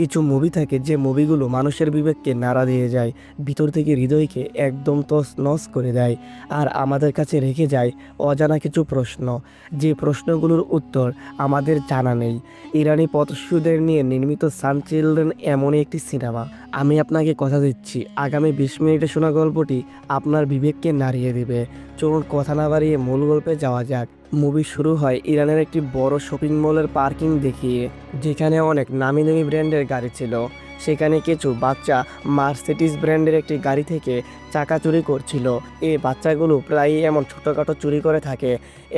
কিছু মুভি থাকে যে মুভিগুলো মানুষের বিবেককে নাড়া দিয়ে যায়, ভিতর থেকে হৃদয়কে একদম তস নস করে দেয় আর আমাদের কাছে রেখে যায় অজানা কিছু প্রশ্ন। যে প্রশ্নগুলোর উত্তর আমাদের জানা নেই। ইরানি পথশিশুদের নিয়ে নির্মিত সান চিলড্রেন এমনই একটি সিনেমা। আমি আপনাকে কথা দিচ্ছি, আগামী বিশ মিনিটে শোনা গল্পটি আপনার বিবেককে নাড়িয়ে দেবে। চলুন কথা না বাড়িয়ে মূল গল্পে যাওয়া যাক। মুভি শুরু হয় ইরানের একটি বড় শপিং মলের পার্কিং দেখিয়ে, যেখানে অনেক নামি দামি ব্র্যান্ডের গাড়ি ছিল। সেখানে কিছু বাচ্চা মার্সিডিস ব্র্যান্ডের একটি গাড়ি থেকে চাকা চুরি করছিল। এই বাচ্চাগুলো প্রায়ই এমন ছোটোখাটো চুরি করে থাকে।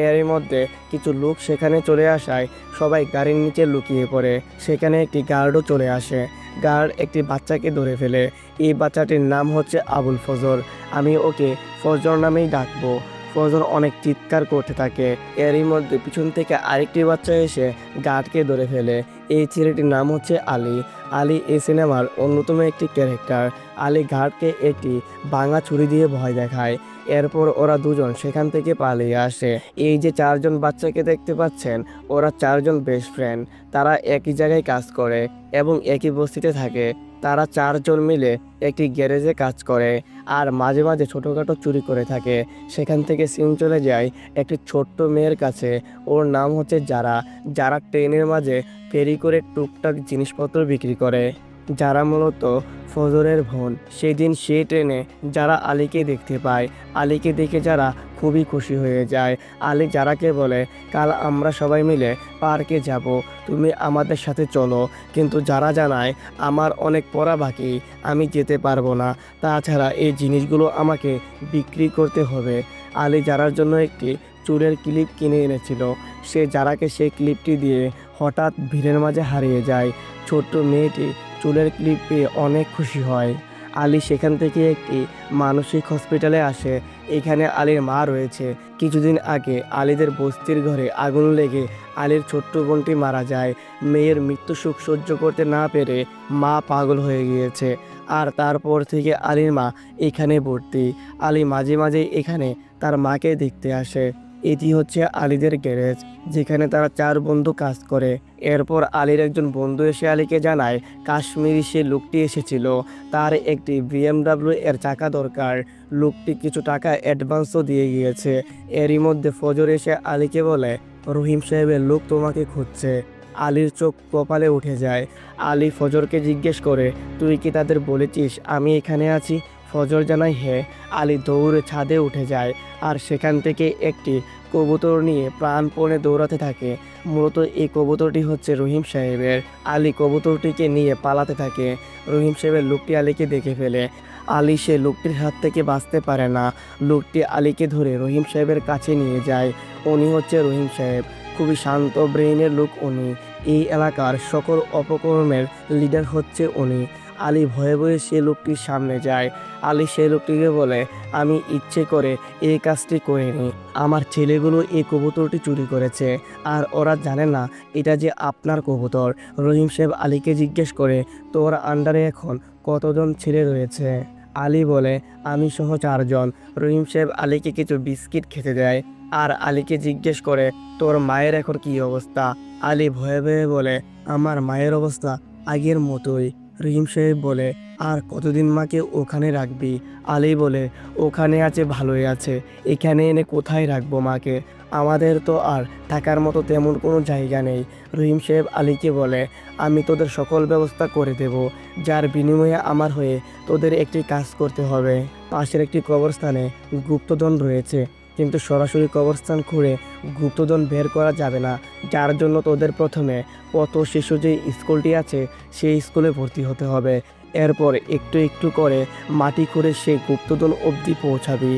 এর মধ্যে কিছু লোক সেখানে চলে আসায় সবাই গাড়ির নিচে লুকিয়ে পড়ে। সেখানে একটি গার্ডও চলে আসে। গার্ড একটি বাচ্চাকে ধরে ফেলে। এই বাচ্চাটির নাম হচ্ছে আবুল ফজর আমি ওকে ফজর নামেই ডাকবো। ফজর অনেক চিৎকার করতে থাকে। এরই মধ্যে পিছন থেকে আরেকটি বাচ্চা এসে গার্ডকে ধরে ফেলে। এই ছেলেটির নাম হচ্ছে আলী। আলী এই সিনেমার অন্যতম একটি ক্যারেক্টার। আলী ঘাটকে একটি ভাঙা ছুরি দিয়ে ভয় দেখায়। এরপর ওরা দুজন সেখান থেকে পালিয়ে আসে। এই যে চারজন বাচ্চাকে দেখতে পাচ্ছেন, ওরা চারজন বেস্ট ফ্রেন্ড তারা একই জায়গায় কাজ করে এবং একই বস্তিতে থাকে। তারা চারজন মিলে একটি গ্যারেজে কাজ করে আর মাঝে মাঝে ছোটোখাটো চুরি করে থাকে। সেখান থেকে সিন চলে যায় একটি ছোট্ট মেয়ের কাছে। ওর নাম হচ্ছে যারা যারা ট্রেনের মাঝে ফেরি করে টুকটাক জিনিসপত্র বিক্রি করে। যারা মূলত ফজরের বোন সেদিন সে ট্রেনে যারা আলীকে দেখতে পায়। আলীকে দেখে যারা খুবই খুশি হয়ে যায়। আলী যারাকে বলে, কাল আমরা সবাই মিলে পার্কে যাব, তুমি আমাদের সাথে চলো। কিন্তু যারা জানায়, আমার অনেক পড়া বাকি, আমি যেতে পারব না। তাছাড়া এই জিনিসগুলো আমাকে বিক্রি করতে হবে। আলী যারার জন্য একটি চুলের ক্লিপ কিনে এনেছিল। সে যারাকে সেই ক্লিপটি দিয়ে হঠাৎ ভিড়ের মাঝে হারিয়ে যায়। ছোট্ট মেয়েটি চুলের ক্লিপ পেয়ে অনেক খুশি হয়। আলী সেখান থেকে একটি মানসিক হসপিটালে আসে। এখানে আলীর মা রয়েছে। কিছুদিন আগে আলীদের বস্তির ঘরে আগুন লেগে আলীর ছোট্ট বোনটি মারা যায়। মেয়ের মৃত্যু সুখ সহ্য করতে না পেরে মা পাগল হয়ে গিয়েছে। আর তারপর থেকে আলীর মা এখানে ভর্তি। আলী মাঝে মাঝে এখানে তার মাকে দেখতে আসে। এটি হচ্ছে আলীদের গ্যারেজ, যেখানে তারা চার বন্ধু কাজ করে। এরপর আলীর একজন বন্ধু এসে আলীকে জানায়, কাশ্মীরি সে লোকটি এসেছিল। তার একটি বিএমডাব্লিউ এর চাকা দরকার। লোকটি কিছু টাকা অ্যাডভান্সও দিয়ে গিয়েছে। এরই মধ্যে ফজর এসে আলীকে বলে, রহিম সাহেবের লোক তোমাকে খুঁজছে। আলীর চোখ কপালে উঠে যায়। আলী ফজরকে জিজ্ঞেস করে, তুই কি তাদের বলেছিস আমি এখানে আছি? ফজর জানাই হে আলী দৌড়ে ছাদে উঠে যায় আর সেখান থেকে একটি কবুতর নিয়ে প্রাণপণে দৌড়াতে থাকে। মূলত এই কবুতরটি হচ্ছে রহিম সাহেবের। আলী কবুতরটিকে নিয়ে পালাতে থাকে। রহিম সাহেবের লোকটি আলীকে দেখে ফেলে। আলী সে লোকটির হাত থেকে বাঁচতে পারে না। লোকটি আলীকে ধরে রহিম সাহেবের কাছে নিয়ে যায়। উনি হচ্ছে রহিম সাহেব। খুবই শান্ত ব্রেইনের লোক উনি। এই এলাকার সকল অপকর্মের লিডার হচ্ছে উনি। আলী ভয়ে ভয়ে সে লোকটির সামনে যায়। আলী সেই লোকটিকে বলে, আমি ইচ্ছে করে এই কাজটি করিনি। আমার ছেলেগুলো এই কবুতরটি চুরি করেছে। আর ওরা জানে না, এটা যে আপনার কবুতর। রহিম সাহেব আলীকে জিজ্ঞেস করে, তোর আন্ডারে এখন কতজন ছেলে রয়েছে? আলী বলে, আমি সহ চারজন। রহিম সাহেব আলীকে কিছু বিস্কিট খেতে দেয়। আর আলীকে জিজ্ঞেস করে, তোর মায়ের এখন কী অবস্থা? আলী ভয়ে ভয়ে বলে, আমার মায়ের অবস্থা আগের মতোই। রহিম সাহেব বলে, আর কতদিন মাকে ওখানে রাখবি? আলী বলে, ওখানে আছে, ভালোই আছে। এখানে এনে কোথায় রাখব মাকে? আমাদের তো আর থাকার মতো তেমন কোনো জায়গা নেই। রহিম সাহেব আলীকে বলে, আমি তোদের সকল ব্যবস্থা করে দেব। যার বিনিময়ে আমার হয়ে তোদের একটি কাজ করতে হবে। পাশের একটি কবরস্থানে গুপ্তধন রয়েছে। কিন্তু সরাসরি কবরস্থান খুঁড়ে গুপ্তধন বের করা যাবে না। যার জন্য তোদের প্রথমে পথ শিশু যে স্কুলটি আছে, সেই স্কুলে ভর্তি হতে হবে। এরপর একটু একটু করে মাটি করে সেই গুপ্তধন অবধি পৌঁছাবি।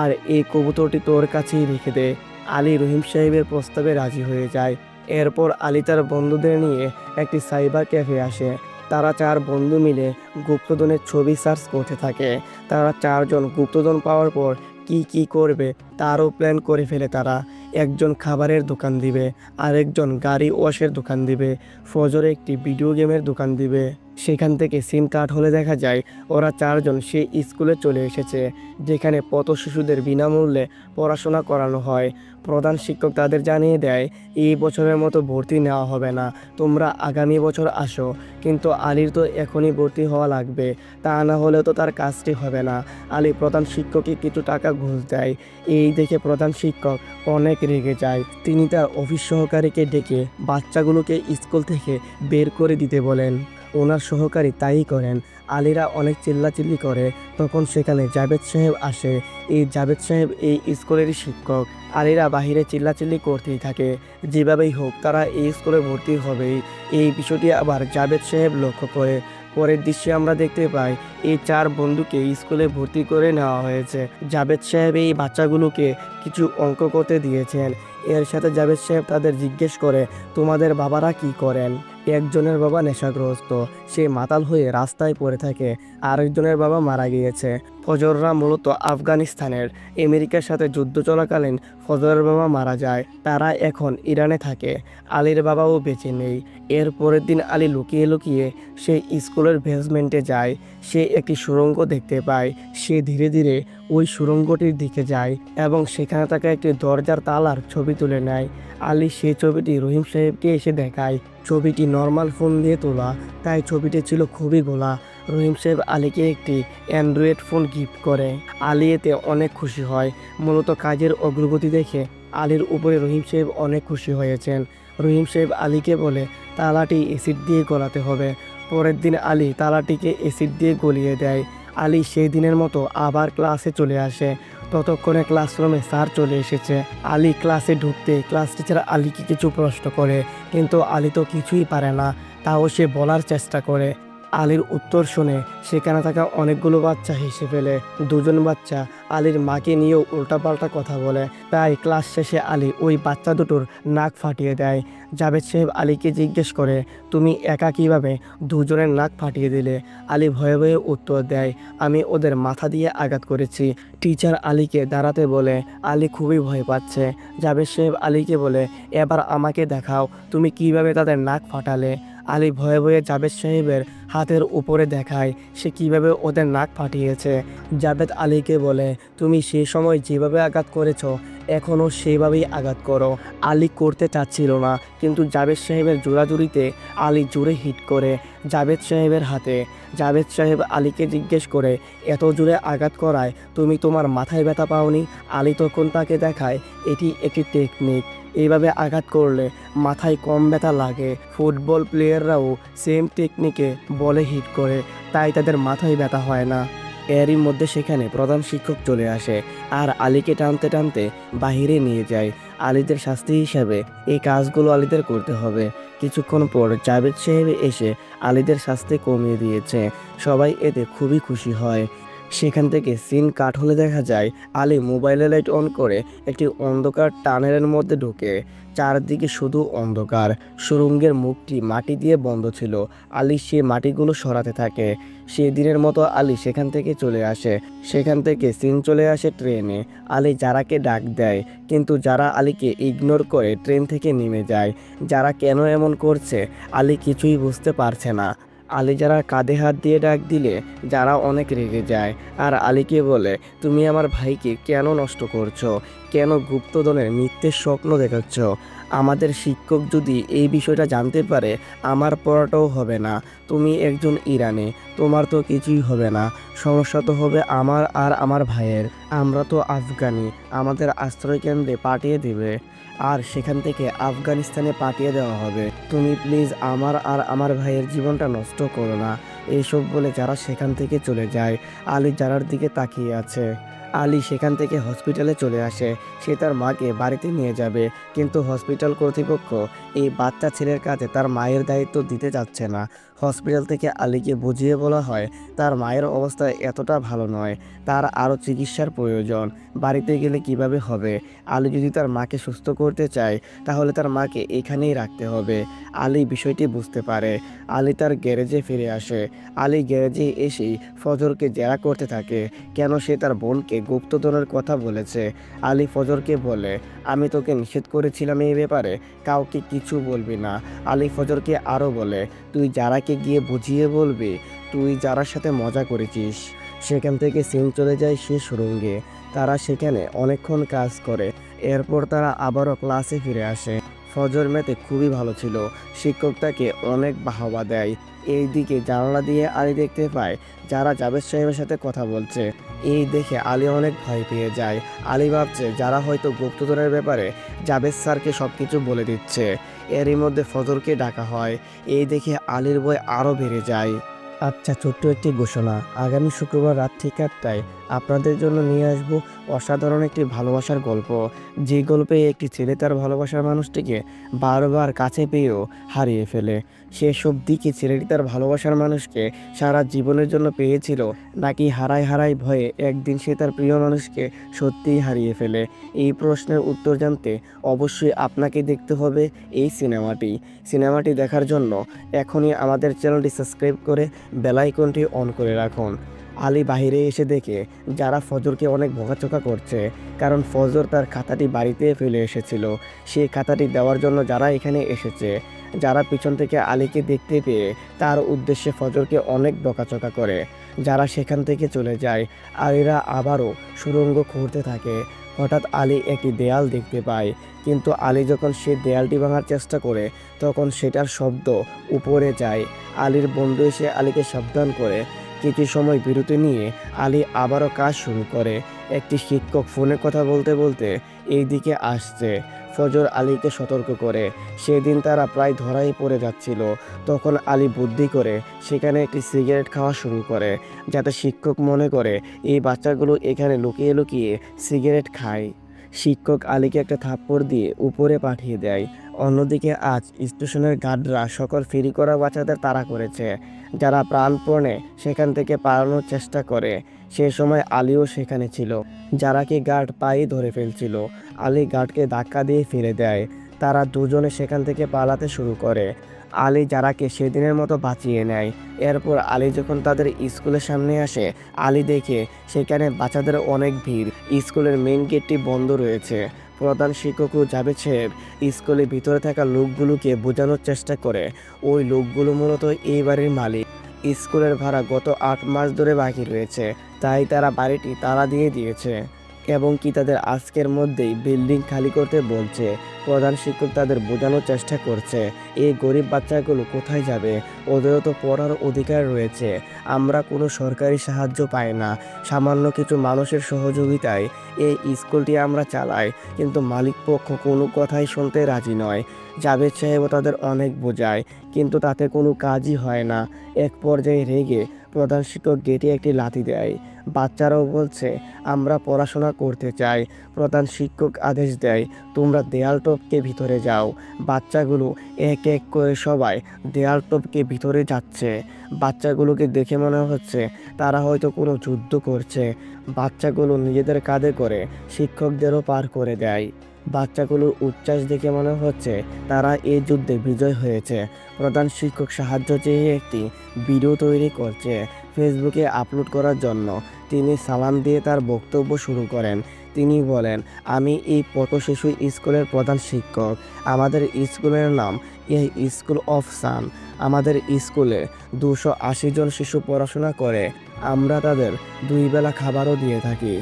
আর এই কবুতরটি তোর কাছেই রেখে দে। আলী রহিম সাহেবের প্রস্তাবে রাজি হয়ে যায়। এরপর আলী তার বন্ধুদের নিয়ে একটি সাইবার ক্যাফে আসে। তারা চার বন্ধু মিলে গুপ্তধনের ছবি সার্চ করতে থাকে। তারা চারজন গুপ্তধন পাওয়ার পর কি কি করবে তারও প্ল্যান করে ফেলে তারা। একজন খাবারের দোকান দিবে, আরেকজন গাড়ি ওয়াশের দোকান দিবে, ফজরে একটি ভিডিও গেমের দোকান দিবে। সেখান থেকে সিম কার্ড হলে দেখা যায় ওরা চারজন সেই স্কুলে চলে এসেছে, যেখানে পথ শিশুদের বিনামূল্যে পড়াশোনা করানো হয়। প্রধান শিক্ষক তাদের জানিয়ে দেয়, এই বছরের মতো ভর্তি নেওয়া হবে না, তোমরা আগামী বছর আসো। কিন্তু আলীর তো এখনই ভর্তি হওয়া লাগবে, তা না হলে তো তার কাজটি হবে না। আলী প্রধান শিক্ষককে কিছু টাকা ঘুষ দেয়। এই দেখে প্রধান শিক্ষক অনেক রেগে যায়। তিনি তার অফিস সহকারীকে ডেকে বাচ্চাগুলোকে স্কুল থেকে বের করে দিতে বলেন। ওনার সহকারী তাই করেন। আলীরা অনেক চিল্লাচিল্লি করে। তখন সেখানে জাভেদ সাহেব আসে। এই জাভেদ সাহেব এই স্কুলেরই শিক্ষক। আলীরা বাহিরে চিল্লাচিল্লি করতেই থাকে। যেভাবেই হোক, তারা এই স্কুলে ভর্তি হবেই। এই বিষয়টি আবার জাভেদ সাহেব লক্ষ্য করে। পরের দৃশ্যে আমরা দেখতে পাই, এই চার বন্ধুকে স্কুলে ভর্তি করে নেওয়া হয়েছে। জাভেদ সাহেব এই বাচ্চাগুলোকে কিছু অঙ্ক করতে দিয়েছেন। এর সাথে জাভেদ সাহেব তাদের জিজ্ঞেস করে, তোমাদের বাবারা কি করেন? একজনের বাবা নেশাগ্রস্ত। সে মাতাল হয়ে রাস্তায় পড়ে থাকে। আরেকজনের বাবা মারা গিয়েছে। ফজররা মূলত আফগানিস্তানের। আমেরিকার সাথে যুদ্ধ চলাকালীন ফজরের বাবা মারা যায়। তারা এখন ইরানে থাকে। আলীর বাবাও বেঁচে নেই। এর পরের দিন আলী লুকিয়ে লুকিয়ে সে স্কুলের বেসমেন্টে যায়। সে একটি সুড়ঙ্গ দেখতে পায়। সে ধীরে ধীরে ওই সুড়ঙ্গটির দিকে যায় এবং সেখানে থাকা একটি দরজার তালার ছবি তুলে নেয়। আলী সেই ছবিটি রহিম সাহেবকে এসে দেখায়। ছবিটি নর্মাল ফোন দিয়ে তোলা, তাই ছবিটি ছিল খুবই গোলা। রহিম সাহেব আলীকে একটি অ্যান্ড্রয়েড ফোন গিফট করে। আলী এতে অনেক খুশি হয়। মূলত কাজের অগ্রগতি দেখে আলীর উপরে রহিম সাহেব অনেক খুশি হয়েছেন। রহিম সাহেব আলীকে বলে, তালাটি অ্যাসিড দিয়ে গলাতে হবে। পরের দিন আলী তালাটিকে অ্যাসিড দিয়ে গলিয়ে দেয়। আলী সেই দিনের মতো আবার ক্লাসে চলে আসে। ততক্ষণে ক্লাসরুমে স্যার চলে এসেছে। আলী ক্লাসে ঢুকতে ক্লাস টিচার আলীকে কিছু প্রশ্ন করে, কিন্তু আলী তো কিছুই পারে না, তাও সে বলার চেষ্টা করে। আলীর উত্তর শুনে সেখানে থাকা অনেকগুলো বাচ্চা হেসে ফেলে। দুজন বাচ্চা আলীর মাকে নিয়েও উল্টাপাল্টা কথা বলে। তাই ক্লাস শেষে আলী ওই বাচ্চা দুটোর নাক ফাটিয়ে দেয়। জাভেদ সাহেব আলীকে জিজ্ঞেস করে, তুমি একা কীভাবে দুজনের নাক ফাটিয়ে দিলে? আলী ভয়ে ভয়ে উত্তর দেয়, আমি ওদের মাথা দিয়ে আঘাত করেছি। টিচার আলীকে দাঁড়াতে বলে, আলী খুবই ভয় পাচ্ছে। জাভেদ সাহেব আলীকে বলে, এবার আমাকে দেখাও, তুমি কীভাবে তাদের নাক ফাটালে? আলী ভয়ে ভয়ে জাভেদ সাহেবের হাতের উপরে দেখায় সে কীভাবে ওদের নাক ফাটিয়েছে। জাভেদ আলীকে বলে, তুমি সেই সময় যেভাবে আঘাত করেছ এখনও সেভাবেই আঘাত করো। আলী করতে চাচ্ছিল না, কিন্তু জাভেদ সাহেবের জোড়াজুড়িতে আলী জোরে হিট করে জাভেদ সাহেবের হাতে। জাভেদ সাহেব আলীকে জিজ্ঞেস করে, এত জোরে আঘাত করায় তুমি তোমার মাথায় ব্যথা পাওনি? আলী তখন তাকে দেখায়, এটি একটি টেকনিক এইভাবে আঘাত করলে মাথায় কম ব্যথা লাগে। ফুটবল প্লেয়াররাও সেম টেকনিকে বলে হিট করে, তাই তাদের মাথায় ব্যথা হয় না। এরই মধ্যে সেখানে প্রধান শিক্ষক চলে আসে আর আলীকে টানতে টানতে বাহিরে নিয়ে যায়। আলীদের শাস্তি হিসাবে এই কাজগুলো আলীদের করতে হবে। কিছুক্ষণ পর জাভেদ সাহেব এসে আলীদের শাস্তি কমিয়ে দিয়েছে। সবাই এতে খুবই খুশি হয়। সেখান থেকে সিন কাট হলে দেখা যায়, আলী মোবাইলে লাইট অন করে একটি অন্ধকার টানেলের মধ্যে ঢোকে। চারদিকে শুধু অন্ধকার। সুরঙ্গের মুখটি মাটি দিয়ে বন্ধ ছিল। আলী সে মাটিগুলো সরাতে থাকে। সেই দিনের মতো আলী সেখান থেকে চলে আসে। সেখান থেকে সিন চলে আসে ট্রেনে। আলী যারাকে ডাক দেয়, কিন্তু যারা আলীকে ইগনোর করে ট্রেন থেকে নেমে যায়, যারা কেন এমন করছে, আলী কিছুই বুঝতে পারছে না। আলী যারা কাঁধে হাত দিয়ে ডাক দিলে যারা অনেক রেগে যায়। আর আলীকে বলে, তুমি আমার ভাইকে কেন নষ্ট করছ? কেন গুপ্তদলের মিথ্যের স্বপ্ন দেখাচ্ছ? আমাদের শিক্ষক যদি এই বিষয়টা জানতে পারে, আমার পড়াটাও হবে না। তুমি একজন ইরানে, তোমার তো কিছুই হবে না। সমস্যা তো হবে আমার আর আমার ভাইয়ের। আমরা তো আফগানি, আমাদের আশ্রয় কেন্দ্রে পাঠিয়ে দেবে। আর সেখান থেকে আফগানিস্তানে পাঠিয়ে দেওয়া হবে। তুমি প্লিজ আমার আর আমার ভাইয়ের জীবনটা নষ্ট করো না। এইসব বলে যারা সেখান থেকে চলে যায়, আলী যারার দিকে তাকিয়ে আছে। আলী সেখান থেকে হসপিটালে চলে আসে। সে তার মাকে বাড়িতে নিয়ে যাবে। কিন্তু হসপিটাল কর্তৃপক্ষ এই বাচ্চা ছেলের কাছে তার মায়ের দায়িত্ব দিতে যাচ্ছে না। হসপিটাল থেকে আলীকে বুঝিয়ে বলা হয়, তার মায়ের অবস্থা এতটা ভালো নয়, তার আরও চিকিৎসার প্রয়োজন, বাড়িতে গেলে কীভাবে হবে? আলী যদি তার মাকে সুস্থ করতে চায়, তাহলে তার মাকে এখানেই রাখতে হবে। আলী বিষয়টি বুঝতে পারে। আলী তার গ্যারেজে ফিরে আসে। আলী গ্যারেজে এসেই ফজরকে জেরা করতে থাকে। কেন সে তার বোনকে গুপ্তধনের কথা বলেছে? আলী ফজরকে বলে, আমি তোকে নিষেধ করেছিলাম এই ব্যাপারে, কাউকে কিছু বলবি না। আলী ফজরকে আরও বলে, তুই যারাকে গিয়ে বুঝিয়ে বলবে, তুই যারার সাথে মজা করেছিস, সেখান থেকে সিম চলে যায় সে সুরঙ্গে তারা সেখানে অনেকক্ষণ কাজ করে, এরপর তারা আবারও ক্লাসে ফিরে আসে। ফজর মেতে খুবই ভালো ছিল। শিক্ষক তাকে অনেক বাহবা দেয়। এই দিকে জানালা দিয়ে আলী দেখতে পায়, যারা জাবেদ সাহেবের সাথে কথা বলছে। এই দেখে আলী অনেক ভয় পেয়ে যায়। আলী ভাবছে, যারা হয়তো গুপ্তধনের ব্যাপারে জাভেদ স্যারকে সব কিছু বলে দিচ্ছে। এরই মধ্যে ফজরকে ডাকা হয়। এই দেখে আলীর ভয় আরও বেড়ে যায়। আচ্ছা ছোট্ট একটি ঘোষণা। আগামী শুক্রবার রাত ঠিক আটটায় আপনাদের জন্য নিয়ে আসব অসাধারণ একটি ভালোবাসার গল্প। যে গল্পে একটি ছেলে তার ভালোবাসার মানুষটিকে বারবার কাছে পেয়েও হারিয়ে ফেলে। সেসব দিকে ছেলেটি তার ভালোবাসার মানুষকে সারা জীবনের জন্য পেয়েছিল, নাকি হারাই হারাই ভয়ে একদিন সে তার প্রিয় মানুষকে সত্যিই হারিয়ে ফেলে? এই প্রশ্নের উত্তর জানতে অবশ্যই আপনাকে দেখতে হবে এই সিনেমাটি। সিনেমাটি দেখার জন্য এখনই আমাদের চ্যানেলটি সাবস্ক্রাইব করে বেলাইকনটি অন করে রাখুন। আলী বাহিরে এসে দেখে যারা ফজরকে অনেক ভোগাচোকা করছে, কারণ ফজর তার খাতাটি বাড়িতে ফেলে এসেছিল। সেই খাতাটি দেওয়ার জন্য যারা এখানে এসেছে, যারা পিছন থেকে আলীকে দেখতে পেয়ে তার উদ্দেশ্যে ফজরকে অনেক বকাচকা করে। যারা সেখান থেকে চলে যায়, আলীরা আবারও সুরঙ্গ খুঁড়তে থাকে। হঠাৎ আলী একটি দেয়াল দেখতে পায়, কিন্তু আলী যখন সে দেয়ালটি ভাঙার চেষ্টা করে, তখন সেটার শব্দ উপরে যায়। আলীর বন্ধু এসে আলীকে সাবধান করে কিছু সময় বিরতি নিয়ে আলী আবারও কাজ শুরু করে। একটি শিক্ষক ফোনে কথা বলতে বলতে এই দিকে আসছে। ফজর আলীকে সতর্ক করে। সেদিন তারা প্রায় ধরাই পড়ে যাচ্ছিল। তখন আলী বুদ্ধি করে সেখানে একটি সিগারেট খাওয়া শুরু করে, যাতে শিক্ষক মনে করে এই বাচ্চাগুলো এখানে লুকিয়ে লুকিয়ে সিগারেট খায়। শিক্ষক আলীকে একটা থাপ্পড় দিয়ে উপরে পাঠিয়ে দেয়। অন্যদিকে আজ স্টেশনের গার্ডরা সকল ফেরি করা বাচ্চাদের তাড়া করেছে। যারা প্রাণপণে সেখান থেকে পালানোর চেষ্টা করে, সে সময় আলীও সেখানে ছিল যারা কি গার্ড পায়ে ধরে ফেলছিল। আলী গার্ডকে ধাক্কা দিয়ে ফিরে দেয়। তারা দুজনে সেখান থেকে পালাতে শুরু করে। আলী যারাকে সেদিনের মতো বাঁচিয়ে নেয়। এরপর আলী যখন তাদের স্কুলের সামনে আসে, আলী দেখে সেখানে বাচ্চাদের অনেক ভিড়। স্কুলের মেইন গেটটি বন্ধ রয়েছে। প্রধান শিক্ষকও জাভেদ সাহেব স্কুলে ভিতরে থাকা লোকগুলোকে বোঝানোর চেষ্টা করে। ওই লোকগুলো মূলত এই বাড়ির মালিক। স্কুলের ভাড়া গত আট মাস ধরে বাকি রয়েছে। তাই তারা বাড়িটি তারা দিয়ে দিয়েছে। এবং কি তাদের আজকের মধ্যেই বিল্ডিং খালি করতে বলছে। প্রধান শিক্ষক তাদের বোঝানোর চেষ্টা করছে, এই গরিব বাচ্চাগুলো কোথায় যাবে? ওদেরও তো পড়ার অধিকার রয়েছে। আমরা কোনো সরকারি সাহায্য পাই না। সামান্য কিছু মানুষের সহযোগিতায় এই স্কুলটি আমরা চালাই। কিন্তু মালিক পক্ষ কোনো কথাই শুনতে রাজি নয়। জাভেদ সাহেবও তাদের অনেক বোঝায়, কিন্তু তাতে কোনো কাজই হয় না। এক পর্যায়ে রেগে প্রধান শিক্ষক গেটে একটি লাথি দেয়। বাচ্চারাও বলছে, আমরা পড়াশোনা করতে চাই। প্রধান শিক্ষক আদেশ দেয়, তোমরা দেয়াল টপকে ভিতরে যাও। বাচ্চাগুলো এক এক করে সবাই দেয়াল টপকে ভিতরে যাচ্ছে। বাচ্চাগুলোকে দেখে মনে হচ্ছে তারা হয়তো কোনো যুদ্ধ করছে। বাচ্চাগুলো নিজেদের কাঁধে করে শিক্ষকদেরও পার করে দেয়। বাচ্চাগুলোর উচ্ছ্বাস দেখে মনে হচ্ছে তারা এই যুদ্ধে বিজয় হয়েছে। প্রধান শিক্ষক সাহায্য চেয়ে একটি ভিডিও তৈরি করছে ফেসবুকে আপলোড করার জন্য। তিনি সালাম দিয়ে তার বক্তব্য শুরু করেন। তিনি বলেন, আমি এই পথ শিশু স্কুলের প্রধান শিক্ষক। আমাদের স্কুলের নাম এই স্কুল অফ সান। আমাদের স্কুলে দুশো আশি জন শিশু পড়াশোনা করে। আমরা তাদের দুই বেলা খাবারও দিয়ে থাকি।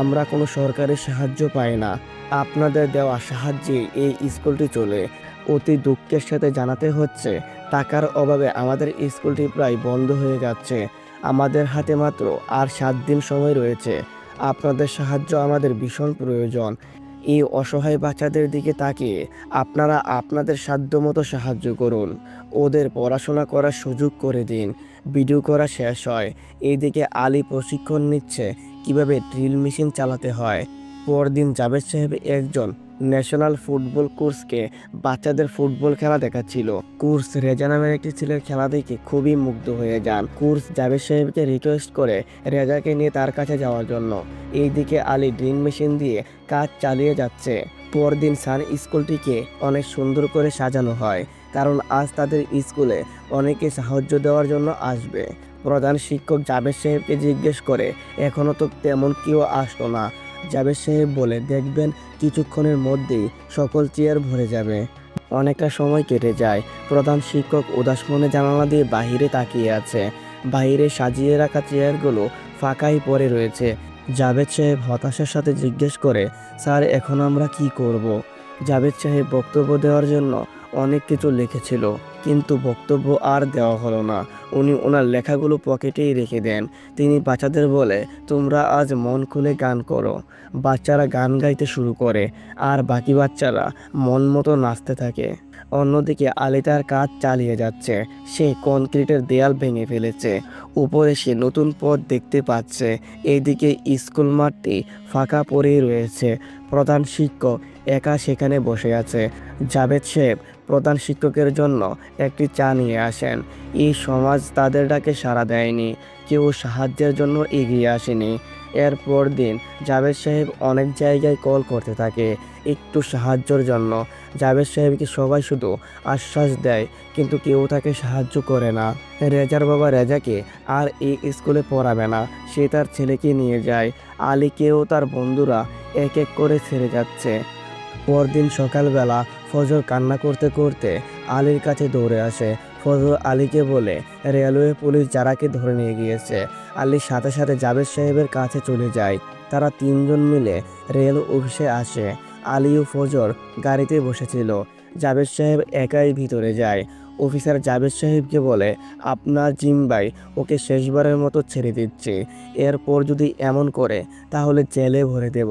আমরা কোনো সরকারি সাহায্য পাই না। আপনাদের দেওয়া সাহায্যে এই স্কুলটি চলে। অতি দুঃখের সাথে জানাতে হচ্ছে, টাকার অভাবে আমাদের স্কুলটি প্রায় বন্ধ হয়ে যাচ্ছে। আমাদের হাতে মাত্র আর সাত দিন সময় রয়েছে। আপনাদের সাহায্য আমাদের ভীষণ প্রয়োজন। এই অসহায় বাচ্চাদের দিকে তাকিয়ে আপনারা আপনাদের সাধ্যমতো সাহায্য করুন। ওদের পড়াশোনা করার সুযোগ করে দিন। ভিডিও করা শেষ হয়। এদিকে আলী প্রশিক্ষণ নিচ্ছে। কীভাবে ড্রিল মেশিন চালাতে হয়? পরদিন জাভেদ সাহেব একজন ন্যাশনাল ফুটবল কোর্সকে বাচ্চাদের ফুটবল খেলা দেখাচ্ছিল। কোর্স রেজা নামের একটি ছেলের খেলা দেখে খুবই মুগ্ধ হয়ে যান। কোর্স জাভেদ সাহেবকে রিকোয়েস্ট করে রেজাকে নিয়ে তার কাছে যাওয়ার জন্য। এইদিকে আলী ড্রিল মেশিন দিয়ে কাজ চালিয়ে যাচ্ছে। পরদিন সান স্কুলটিকে অনেক সুন্দর করে সাজানো হয়, কারণ আজ তাদের স্কুলে অনেকে সাহায্য দেওয়ার জন্য আসবে। প্রধান শিক্ষক জাবেদ সাহেবকে জিজ্ঞেস করে এখনও তো তেমন কেউ আসলো না জাবেদ সাহেব বলে দেখবেন কিছুক্ষণের মধ্যেই সকল চেয়ার ভরে যাবে। অনেকটা সময় কেটে যায়। প্রধান শিক্ষক উদাস মনে জানালা দিয়ে বাহিরে তাকিয়ে আছে। বাইরে সাজিয়ে রাখা চেয়ারগুলো ফাঁকাই পড়ে রয়েছে। জাবেদ সাহেব হতাশার সাথে জিজ্ঞেস করে, স্যার, এখন আমরা কি করব। জাবেদ সাহেব বক্তব্য দেওয়ার জন্য অনেক কিছু লিখেছিল, কিন্তু বক্তব্য আর দেওয়া হলো না। উনি ওনার লেখাগুলো পকেটেই রেখে দেন। তিনি বাচ্চাদের বলে, তোমরা আজ মন খুলে গান করো। বাচ্চারা গান গাইতে শুরু করে, আর বাকি বাচ্চারা মন মতো নাচতে থাকে। অন্যদিকে আলি তার কাজ চালিয়ে যাচ্ছে। সে কনক্রিটের দেয়াল ভেঙে ফেলেছে। উপরে সে নতুন পথ দেখতে পাচ্ছে। এইদিকে স্কুল মাঠটি ফাঁকা পড়েই রয়েছে। প্রধান শিক্ষক একা সেখানে বসে আছে। জাভেদ সাহেব প্রধান শিক্ষকের জন্য একটি চা নিয়ে আসেন। এই সমাজ তাদের ডাকে সাড়া দেয়নি, কেউ সাহায্যের জন্য এগিয়ে আসেনি। এরপর দিন জাভেদ সাহেব অনেক জায়গায় কল করতে থাকে একটু সাহায্যর জন্য। জাভেদ সাহেবকে সবাই শুধু আশ্বাস দেয়, কিন্তু কেউ তাকে সাহায্য করে না। রেজার বাবা রেজাকে আর এই স্কুলে পড়াবে না, সে তার ছেলেকে নিয়ে যায়। আলীকেও তার বন্ধুরা এক এক করে ছেড়ে যাচ্ছে। পরদিন সকালবেলা ফজর কান্না করতে করতে আলীর কাছে দৌড়ে আসে। ফজর আলীকে বলে, রেলওয়ে পুলিশ যারাকে ধরে নিয়ে গিয়েছে আলীর সাথে সাথে জাবেদ সাহেবের কাছে চলে যায়। তারা তিনজন মিলে রেল অফিসে আসে। আলী ও ফজর গাড়িতে বসেছিল। জাবেদ সাহেব একাই ভিতরে যায়। অফিসার জাভেদ সাহেবকে বলে, আপনার জিম্বাই ওকে শেষবারের মতো ছেড়ে দিচ্ছি। এরপর যদি এমন করে, তাহলে জেলে ভরে দেব।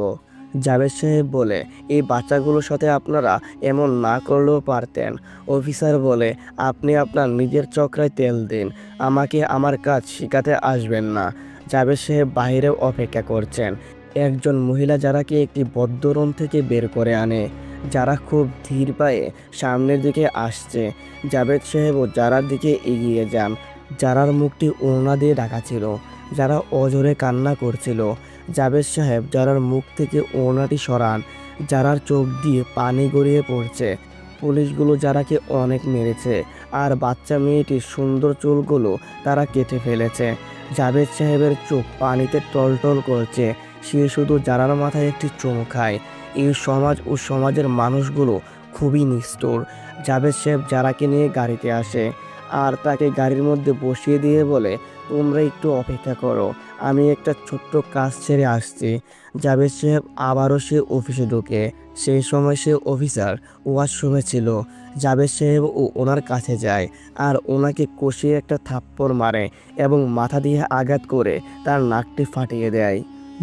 জাভেদ সাহেব বলে, এই বাচ্চাগুলোর সাথে আপনারা এমন না করলেও পারতেন। অফিসার বলে, আপনি আপনার নিজের চক্রায় তেল দিন। আমাকে আমার কাজ শেখাতে আসবেন না। জাভেদ সাহেব বাইরে অপেক্ষা করছেন। একজন মহিলা যারাকে একটি বদ্ধরম থেকে বের করে আনে, যারা খুব ধীর পায়ে সামনের দিকে আসছে। জাভেদ সাহেব ও যারার দিকে এগিয়ে যান, যারার মুখটি ওড়না দিয়ে ঢাকা ছিল, যারা অজরে কান্না করছিল। জাভেদ সাহেব, যারার মুখ থেকে ওড়নাটি সরান, যারার চোখ দিয়ে পানি গড়িয়ে পড়ছে। পুলিশগুলো যারাকে অনেক মেরেছে, আর বাচ্চা মেয়েটির সুন্দর চুলগুলো তারা কেটে ফেলেছে। জাভেদ সাহেবের চোখ পানিতে টলটল করছে, সে শুধু যারার মাথায় একটি চুমু খায়। এই সমাজ ও সমাজের মানুষগুলো খুবই নিষ্ঠুর। জাভেদ সাহেব যারাকে নিয়ে গাড়িতে আসে, আর তাকে গাড়ির মধ্যে বসিয়ে দিয়ে বলে তোমরা একটু অপেক্ষা করো। আমি একটা ছোট্ট কাজ ছেড়ে আসছি। জাভেদ সাহেব আবারও সে অফিসে ঢোকে। সেই সময় সে অফিসার, ওয়াশরুমে ছিল। জাভেদ সাহেব ও ওনার কাছে যায় আর ওনাকে কষিয়ে একটা থাপ্পড় মারে এবং মাথা দিয়ে আঘাত করে তার নাকটি ফাটিয়ে দেয়।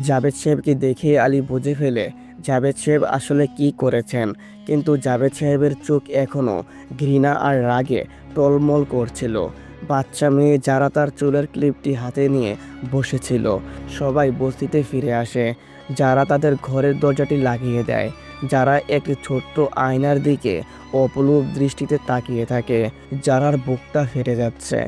জাভেদ সাহেবকে দেখে আলী বুঝে ফেলে, জাভেদ সাহেব আসলে কি করেছেন? কিন্তু জাভেদ সাহেবের চোখ এখনও ঘৃণা আর রাগে টলমল করছিল। বাচ্চা মেয়ে যারা তার চুলের ক্লিপটি হাতে নিয়ে বসেছিল, সবাই বস্তিতে ফিরে আসে। যারা তাদের ঘরের দরজাটি লাগিয়ে দেয়, যারা একটি ছোট্ট আয়নার দিকে অপলূপ দৃষ্টিতে তাকিয়ে থাকে, যারার বুকটা ফেটে যাচ্ছে।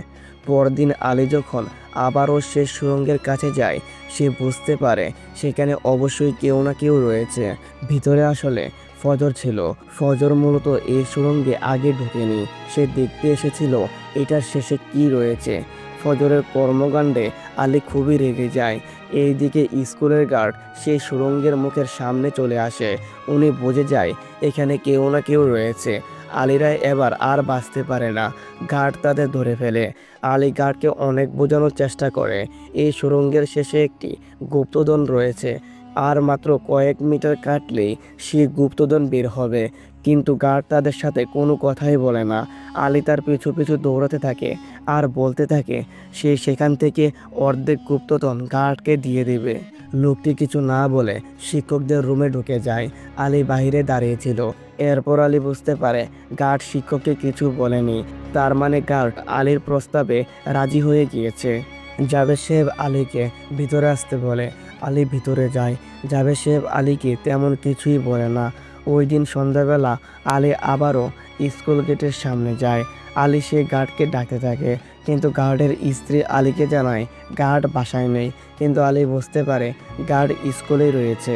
পরদিন আলী যখন আবারও সে সুরঙ্গের কাছে যায়, সে বুঝতে পারে সেখানে অবশ্যই কেউ না কেউ রয়েছে। ভিতরে আসলে ফজর ছিল। ফজর মূলত এই সুরঙ্গে আগে ঢোকেনি, সে দেখতে এসেছিল এটার শেষে কি রয়েছে। ফজরের কর্মকাণ্ডে আলী খুবই রেগে যায়। এইদিকে স্কুলের গার্ড সেই সুরঙ্গের মুখের সামনে চলে আসে। উনি বুঝে যায় এখানে কেউ না কেউ রয়েছে। আলীরা এবার আর বাঁচতে পারে না। গার্ড তাদের ধরে ফেলে। আলী গার্ডকে অনেক বোঝানোর চেষ্টা করে। এই সুরঙ্গের শেষে একটি গুপ্তধন রয়েছে। আর মাত্র কয়েক মিটার কাটলেই সে গুপ্তধন বের হবে। কিন্তু গার্ড তাদের সাথে কোনো কথাই বলে না। আলী তার পিছু পিছু দৌড়াতে থাকে আর বলতে থাকে, সে সেখান থেকে অর্ধেক গুপ্তধন গার্ডকে দিয়ে দেবে। লোকটি কিছু না বলে শিক্ষকদের রুমে ঢুকে যায়। আলী বাইরে দাঁড়িয়েছিল এরপর আলী বুঝতে পারে গার্ড শিক্ষককে কিছু বলেনি। তার মানে গার্ড আলীর প্রস্তাবে রাজি হয়ে গিয়েছে। জাভেদ সাহেব আলীকে ভিতরে আসতে বলে আলী ভিতরে যায়। জাভেদ সাহেব আলীকে তেমন কিছুই বলে না। ওই দিন সন্ধ্যাবেলা আলী আবারও স্কুল গেটের সামনে যায়। আলী সে গার্ডকে ডাকতে থাকে, কিন্তু গার্ডের স্ত্রী আলীকে জানায়, গার্ড বাসায় নেই। কিন্তু আলী বুঝতে পারে, গার্ড স্কুলেই রয়েছে।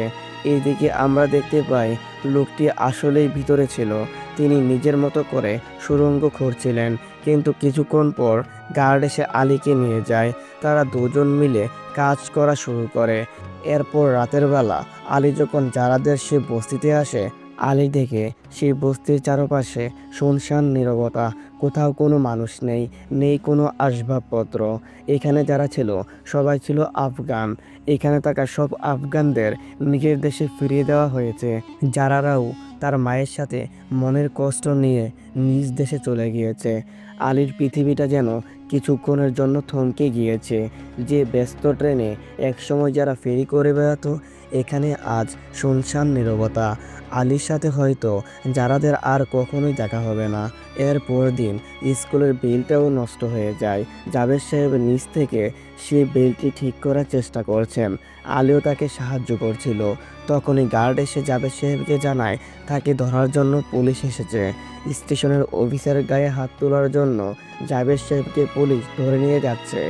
এইদিকে আমরা দেখতে পাই, লোকটি আসলেই ভিতরে ছিল। তিনি নিজের মতো করে সুরঙ্গ খুঁড়ছিলেন। কিন্তু কিছুক্ষণ পর গার্ড এসে আলীকে নিয়ে যায়। তারা দুজন মিলে কাজ করা শুরু করে। এরপর রাতের বেলা আলী যখন জারাদের সে বস্তিতে আসে, আলী দেখে সেই বস্তির চারপাশে শুনশান নীরবতা। কোথাও কোনো মানুষ নেই নেই কোনো আসবাবপত্র। এখানে যারা ছিল, সবাই ছিল আফগান। এখানে থাকা সব আফগানদের নিজের দেশে ফিরিয়ে দেওয়া হয়েছে। যারারাও তার মায়ের সাথে মনের কষ্ট নিয়ে নিজ দেশে চলে গিয়েছে। আলীর পৃথিবীটা যেন কিছুক্ষণের জন্য থমকে গিয়েছে। যে ব্যস্ত ট্রেনে একসময় যারা ফেরি করে বেড়াতো এখানে আজ শুনশান নীরবতা। আলীর সাথে হয়তো যারাদের আর কখনোই দেখা হবে না। এর পর দিন স্কুলের বিলটাও নষ্ট হয়ে যায়। জাভেদ সাহেব নিচ থেকে সেই বিলটি ঠিক করার চেষ্টা করছেন। আলীও তাকে সাহায্য করছিল। তখনই গার্ড এসে জাবেদ সাহেবকে জানায়, তাকে ধরার জন্য পুলিশ এসেছে। স্টেশনের অফিসারের গায়ে হাত তোলার জন্য জাবেদ সাহেবকে পুলিশ ধরে নিয়ে যাচ্ছে।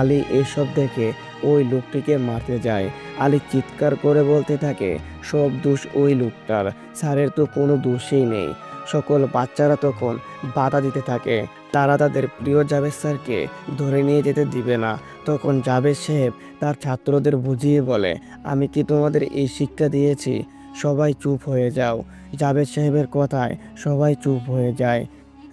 আলী এসব দেখে ওই লোকটিকে মারতে যায়। আলী চিৎকার করে বলতে থাকে, সব দোষ ওই লোকটার, স্যারের তো কোনো দোষই নেই। সকল বাচ্চারা তখন বাধা দিতে থাকে। তারা তাদের প্রিয় জাভেদ স্যারকে ধরে নিয়ে যেতে দিবে না। তখন জাভেদ সাহেব তার ছাত্রদের বুঝিয়ে বলে, আমি কি তোমাদের এই শিক্ষা দিয়েছি? সবাই চুপ হয়ে যাও। জাভেদ সাহেবের কথায় সবাই চুপ হয়ে যায়।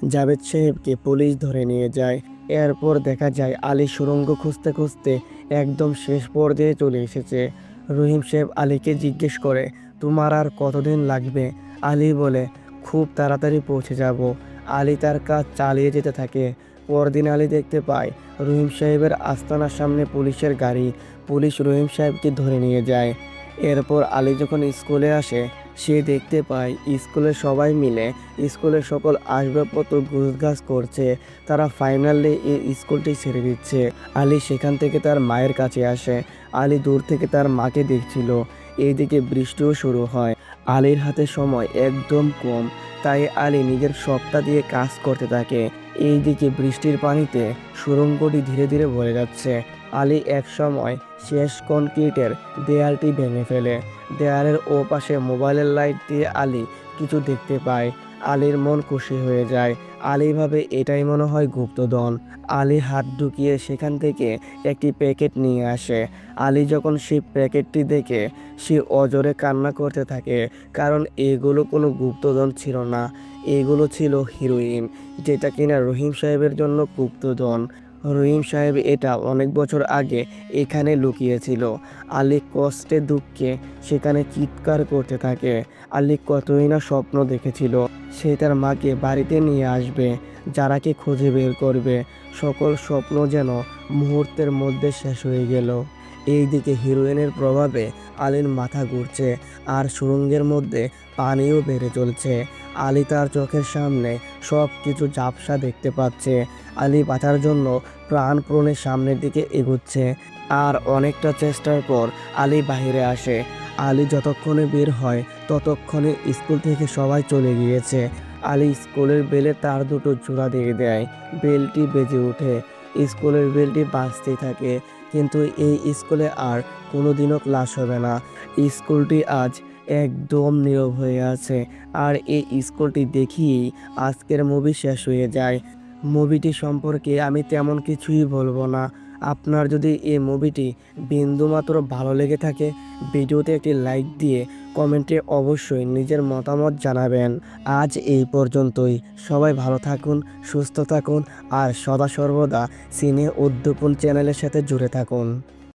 জাভেদ সাহেবকে পুলিশ ধরে নিয়ে যায়। এরপর দেখা যায় আলী সুরঙ্গ খুঁজতে খুঁজতে একদম শেষ পর্যায়ে চলে এসেছে। রহিম সাহেব আলীকে জিজ্ঞেস করে, তোমার আর কতদিন লাগবে? আলী বলে, খুব তাড়াতাড়ি পৌঁছে যাব। আলী তার কাজ চালিয়ে যেতে থাকে। পরদিন আলী দেখতে পায়, রহিম সাহেবের আস্তানার সামনে পুলিশের গাড়ি। পুলিশ রহিম সাহেবকে ধরে নিয়ে যায়। এরপর আলী যখন স্কুলে আসে সে দেখতে পায় স্কুলের সবাই মিলে স্কুলের সকল আসবাবপত্র গুছগাছ করছে। তারা ফাইনালি এই স্কুলটি ছেড়ে দিচ্ছে। আলী সেখান থেকে তার মায়ের কাছে আসে। আলী দূর থেকে তার মাকে দেখছিল। এইদিকে বৃষ্টিও শুরু হয়। আলীর হাতে সময় একদম কম, তাই আলী নিজের সবটা দিয়ে কাজ করতে থাকে। এইদিকে বৃষ্টির পানিতে সুরঙ্গটি ধীরে ধীরে ভরে যাচ্ছে। আলী এক সময় শেষ কনক্রিটের দেয়ালটি ভেঙে ফেলে। দেয়ালের ও পাশে মোবাইলের লাইট দিয়ে আলী কিছু দেখতে পায়। আলীর মন খুশি হয়ে যায়। আলী ভাবে, এটাই মনে হয় গুপ্তধন। আলী হাত ঢুকিয়ে সেখান থেকে একটি প্যাকেট নিয়ে আসে। আলী যখন সেই প্যাকেটটি দেখে, সে অজরে কান্না করতে থাকে, কারণ এগুলো কোনো গুপ্তধন ছিল না। এগুলো ছিল হিরোইন, যেটা কিনা রহিম সাহেবের জন্য গুপ্তধন। রহিম সাহেব এটা অনেক বছর আগে এখানে লুকিয়েছিল। আলী কষ্টে দুঃখে সেখানে চিৎকার করতে থাকে। আলী কতই না স্বপ্ন দেখেছিল, সে তার মাকে বাড়িতে নিয়ে আসবে, যারাকে খুঁজে বের করবে। সকল স্বপ্ন যেন মুহূর্তের মধ্যে শেষ হয়ে গেল। এইদিকে হিরোইনের প্রভাবে আলীর মাথা ঘুরছে আর সুরঙ্গের মধ্যে পানিও বেড়ে চলছে। আলী তার চোখের সামনে সব কিছু ঝাপসা দেখতে পাচ্ছে। আলী বাঁচার জন্য প্রাণপ্রণের সামনের দিকে এগোচ্ছে আর অনেকটা চেষ্টার পর আলী বাইরে আসে। আলী যতক্ষণে বের হয়, ততক্ষণে স্কুল থেকে সবাই চলে গিয়েছে। আলী স্কুলের বেলে তার দুটো জোড়া দিয়ে দেয়। বেলটি বেজে ওঠে। স্কুলের বেলটি বাজতেই থাকে। কিন্তু এই স্কুলে আর কোনোদিনও ক্লাস হবে না। স্কুলটি আজ একদম নীরব হয়ে আছে আর এই স্কুলটি দেখিয়েই আজকের মুভি শেষ হয়ে যায়। মুভিটি সম্পর্কে আমি তেমন কিছুই বলব না। আপনার যদি এই মুভিটি বিন্দুমাত্র ভালো লেগে থাকে, ভিডিওতে একটি লাইক দিয়ে কমেন্টে অবশ্যই নিজের মতামত জানাবেন। আজ এই পর্যন্তই। সবাই ভালো থাকুন, সুস্থ থাকুন, আর সদা সর্বদা সিনে উদ্যাপন চ্যানেলের সাথে জুড়ে থাকুন।